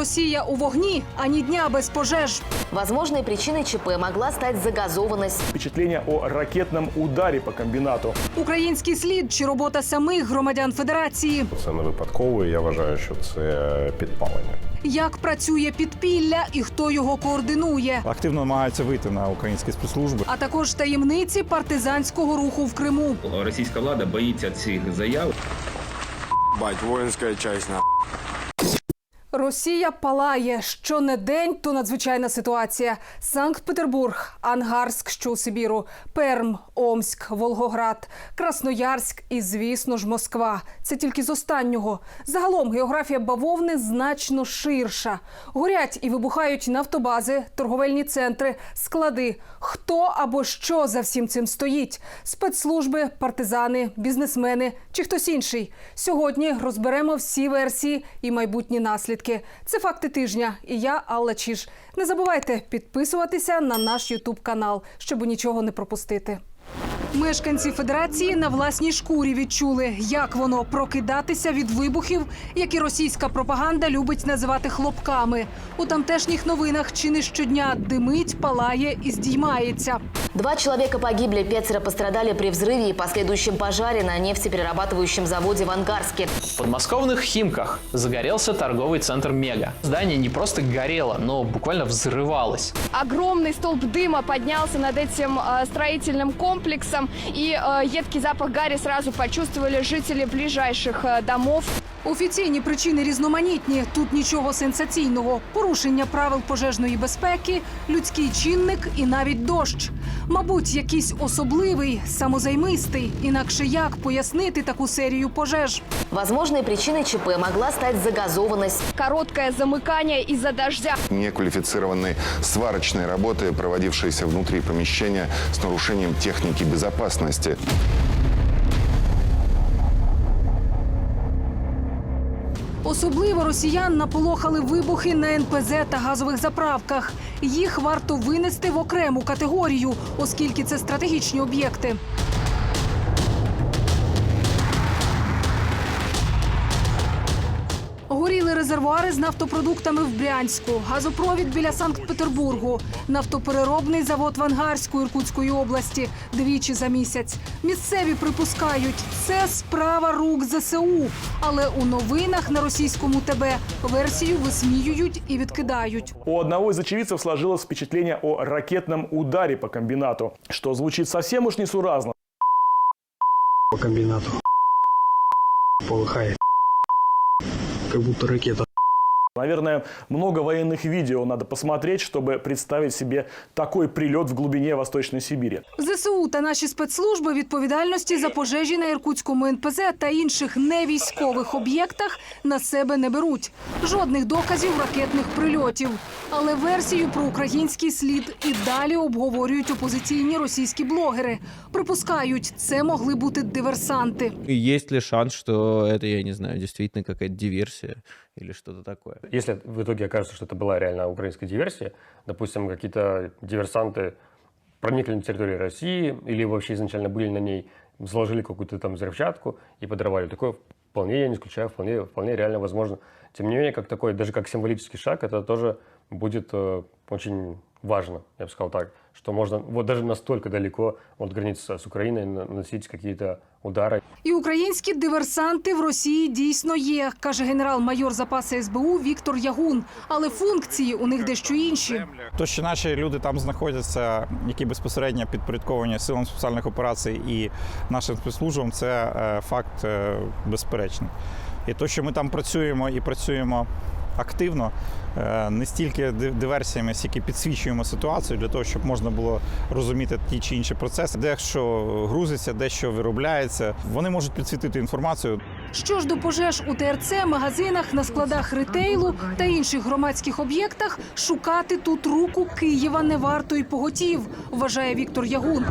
Росія у вогні, ані дня без пожеж. Возможной причиной ЧП могла стать загазованность. Впечатление о ракетном ударе по комбинату. Український слід чи робота самих громадян Федерації. Це не випадково. і Я вважаю, що це підпалення. Як працює підпілля і хто його координує. активно намагаються вийти на українські спецслужби. А також таємниці партизанського руху в Криму. Російська влада боїться цих заяв. Бать, воинская часть, на. Росія палає. Що не день, то надзвичайна ситуація. Санкт-Петербург, Ангарськ, що у Сибіру, Перм, Омськ, Волгоград, Красноярськ і, звісно ж, Москва. Це тільки з останнього. Загалом географія бавовни значно ширша. Горять і вибухають нафтобази, торговельні центри, склади. Хто або що за всім цим стоїть? Спецслужби, партизани, бізнесмени чи хтось інший. Сьогодні розберемо всі версії і майбутні наслідки. Це факти тижня. І я Алла Чіж. Не забувайте підписуватися на наш Ютуб канал, щоб нічого не пропустити. Мешканці Федерації на власній шкурі відчули, як воно прокидатися від вибухів, які російська пропаганда любить називати хлопками. У тамтешніх новинах чи не щодня димить, палає і здіймається. Два человека погибли, пятеро пострадали при взрыве и последующем пожаре на нефтеперерабатывающем заводе в Ангарске. В подмосковных Химках загорелся торговый центр «Мега». Здание не просто горело, но буквально взрывалось. Огромный столб дыма поднялся над этим э, строительным комплексом, и э, едкий запах гари сразу почувствовали жители ближайших э, домов. Офіційні причини різноманітні. Тут нічого сенсаційного. Порушення правил пожежної безпеки, людський чинник і навіть дощ. Мабуть, якийсь особливий, самозаймистий. Інакше як пояснити таку серію пожеж? Возможной причиной ЧП могла стать загазованность. Короткое замыкание из-за дождя. Неквалифицированные сварочные работы, проводившиеся внутри помещения с нарушением техники безопасности. Особливо росіян наполохали вибухи на НПЗ та газових заправках. Їх варто винести в окрему категорію, оскільки це стратегічні об'єкти. Резервуари з нафтопродуктами в Брянську, газопровід біля Санкт-Петербургу, нафтопереробний завод в Ангарську Іркутської області двічі за місяць. Місцеві припускають, це справа рук ЗСУ. Але у новинах на російському ТБ версію висміюють і відкидають. У одного из очевидцев сложилось впечатление о ракетном ударе по комбинату, что звучит совсем уж несуразно. по комбинату. Полыхает. Как будто ракета. Наверное, много военных видео надо посмотреть, чтобы представить себе такой прилет в глубине Восточной Сибири. ЗСУ та наші спецслужби відповідальності за пожежі на Іркутському НПЗ та інших невійськових об'єктах на себе не беруть. Жодних доказів ракетних прильотів. Але версію про український слід і далі обговорюють опозиційні російські блогери. Припускають, це могли бути диверсанти. Есть ли шанс, что это, я не знаю, действительно какая-то диверсия Или что-то такое? Если в итоге окажется, что это была реально украинская диверсия, допустим, какие-то диверсанты проникли на территорию России или вообще изначально были на ней, заложили какую-то там взрывчатку и подорвали. Такое вполне, я не исключаю, вполне, вполне реально возможно. Тем не менее, как такой, даже как символический шаг, это тоже будет э, очень важно, я бы сказал так, что можно вот даже настолько далеко от границы с Украиной наносить какие-то удары. І українські диверсанти в Росії дійсно є, каже генерал-майор запаси СБУ Віктор Ягун. Але функції у них дещо інші. То, що наші люди там знаходяться, які безпосередньо підпорядковані силам спеціальних операцій і нашим спецслужбам, це е, факт е, безперечний. І то, що ми там працюємо і працюємо активно, е, не стільки диверсіями, скільки підсвічуємо ситуацію для того, щоб можна було розуміти ті чи інші процеси. Дещо грузиться, дещо виробляється. Вони можуть підсвітити інформацію. Що ж до пожеж у ТРЦ, магазинах, на складах ретейлу та інших громадських об'єктах, шукати тут руку Києва не варто й поготів, вважає Віктор Ягун.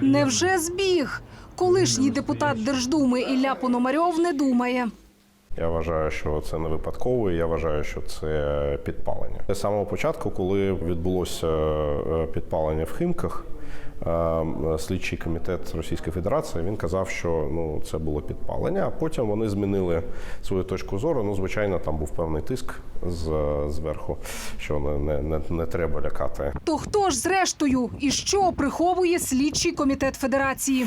Невже збіг? Колишній депутат Держдуми Ілля Пономарьов не думає. Я вважаю, що це не випадково. і Я вважаю, що це підпалення. З самого початку, коли відбулося е, підпалення в Химках, слідчий комітет Російської Федерації він казав, що ну це було підпалення. А потім вони змінили свою точку зору. Ну, звичайно, там був певний тиск з зверху, що не, не, не, не треба лякати. То хто ж зрештою і що приховує слідчий комітет Федерації?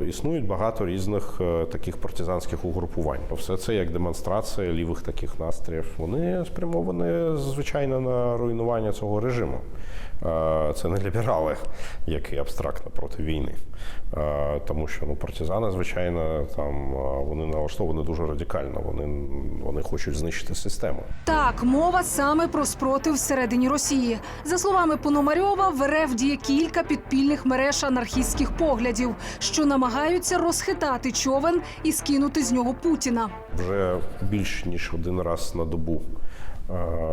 Існують багато різних е, таких партизанських угрупувань. Все це як демонстрація лівих таких настроїв. Вони спрямовані звичайно на руйнування цього режиму. Е, Це не ліберали, які абстрактно проти війни. Е, Тому що ну партизани, звичайно, там е, вони налаштовані дуже радикально. Вони, вони хочуть знищити систему. Так, мова саме про спротив всередині Росії. За словами Пономарьова, в РФ діє кілька підпільних мереж анархістських поглядів, що намагаються розхитати човен і скинути з нього Путіна. Вже більш ніж один раз на добу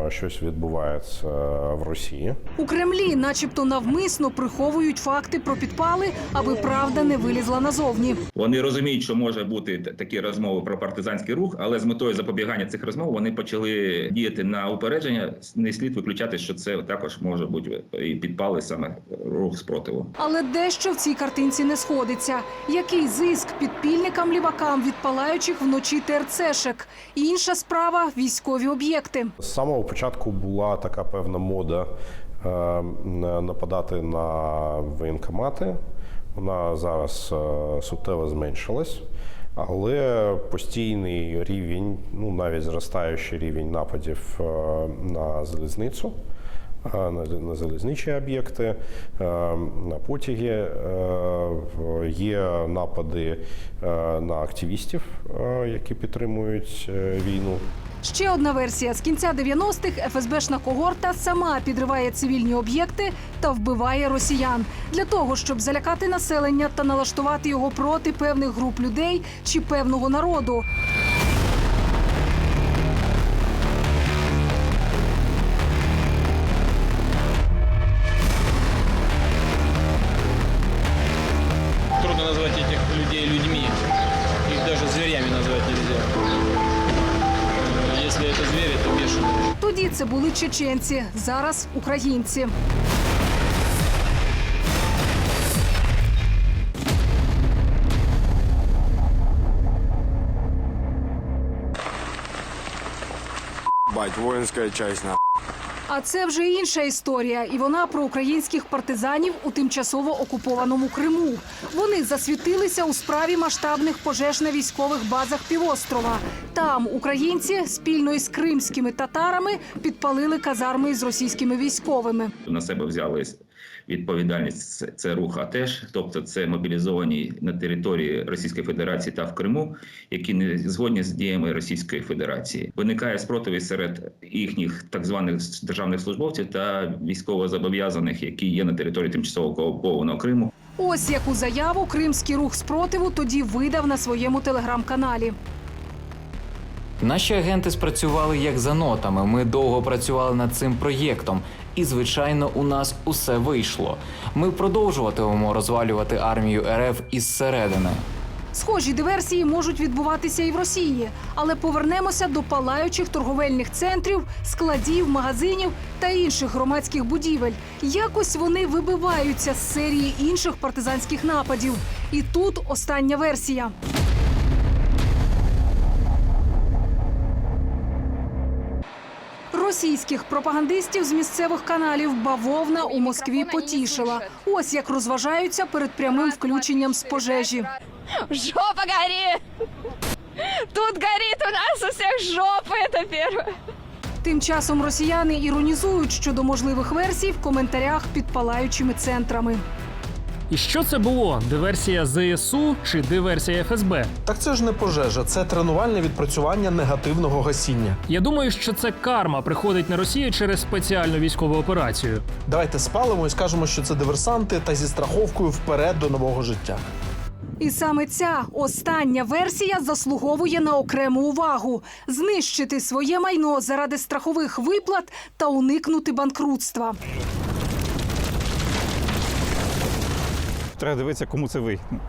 щось відбувається в Росії. У Кремлі, начебто, навмисно приховують факти про підпали, аби правда не вилізла назовні. Вони розуміють, що може бути такі розмови про партизанський рух, але з метою запобігання цих розмов вони почали діяти на упередження. Не слід виключати, що це також може бути і підпали саме рух спротиву. Але дещо в цій картинці не сходиться. Який зиск підпільникам лівакам від палаючих вночі ТРЦшек? Інша справа військові об'єкти. Самого початку була така певна мода е, нападати на воєнкомати. Вона зараз е, суттєво зменшилась. Але постійний рівень, ну навіть зростаючий рівень нападів е, на залізницю, е, на, залізничі об'єкти, на потяги. Є напади на активістів, які підтримують е, війну. Ще одна версія з кінця 90-х ФСБшна когорта сама підриває цивільні об'єкти та вбиває росіян для того, щоб залякати населення та налаштувати його проти певних груп людей чи певного народу. назвать этих людей людьми. Их даже зверями назвать нельзя. Если это звери, то бешеные. Тоді це були чеченці, зараз українці. Бать, воинская часть, на. А це вже інша історія, і вона про українських партизанів у тимчасово окупованому Криму. Вони засвітилися у справі масштабних пожеж на військових базах півострова. Там українці спільно із кримськими татарами підпалили казарми з російськими військовими. На себе взяли відповідальність. Це, це рух АТЕШ, тобто це мобілізовані на території Російської Федерації та в Криму, які не згодні з діями Російської Федерації. Виникає спротив серед їхніх так званих державних службовців та військовозобов'язаних, які є на території тимчасово окупованого Криму. Ось яку заяву кримський рух спротиву тоді видав на своєму телеграм-каналі. Наші агенти спрацювали як за нотами. Ми довго працювали над цим проєктом, і звичайно, у нас усе вийшло. Ми продовжуватимемо розвалювати армію РФ із середини. Схожі диверсії можуть відбуватися і в Росії, але повернемося до палаючих торговельних центрів, складів, магазинів та інших громадських будівель. Якось вони вибиваються з серії інших партизанських нападів. І тут остання версія. Російських пропагандистів з місцевих каналів бавовна у Москві потішила. Ось як розважаються перед прямим включенням з пожежі. Жопа горит! Тут горит у нас у всех жопа, это первое. Тим часом росіяни іронізують щодо можливих версій в коментарях під палаючими центрами. І що це було? Диверсія ЗСУ чи диверсія ФСБ? Так це ж не пожежа, це тренувальне відпрацювання негативного гасіння. Я думаю, що це карма приходить на Росію через спеціальну військову операцію. Давайте спалимо і скажемо, що це диверсанти та зі страховкою вперед до нового життя. І саме ця остання версія заслуговує на окрему увагу: знищити своє майно заради страхових виплат та уникнути банкрутства. Треба дивитися, кому це вигідно.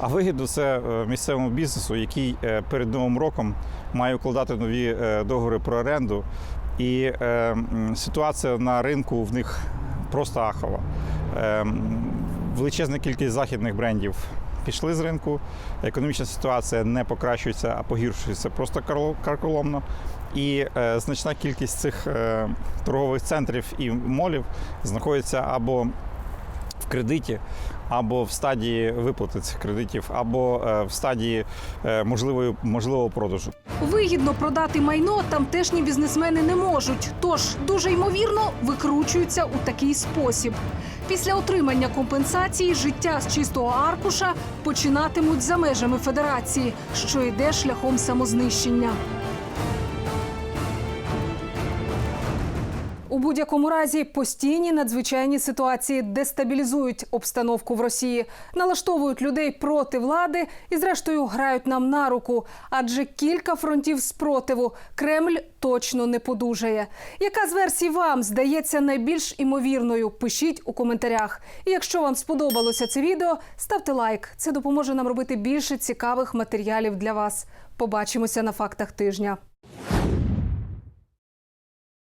А вигідно це е, місцевому бізнесу, який е, перед новим роком має укладати нові е, договори про оренду. І ситуація на ринку в них просто ахова. Величезна кількість західних брендів пішли з ринку. Економічна ситуація не покращується, а погіршується просто карколомно. І е, значна кількість цих е, торгових центрів і молів знаходиться або в кредиті, або в стадії виплати цих кредитів, або е, в стадії е, можливої, можливого продажу. Вигідно продати майно тамтешні бізнесмени не можуть, тож дуже ймовірно викручуються у такий спосіб. Після отримання компенсації життя з чистого аркуша починатимуть за межами федерації, що йде шляхом самознищення. У будь-якому разі постійні надзвичайні ситуації дестабілізують обстановку в Росії, налаштовують людей проти влади і, зрештою, грають нам на руку. Адже кілька фронтів спротиву Кремль точно не подужає. Яка з версій вам здається найбільш імовірною? Пишіть у коментарях. І якщо вам сподобалося це відео, ставте лайк. Це допоможе нам робити більше цікавих матеріалів для вас. Побачимося на фактах тижня.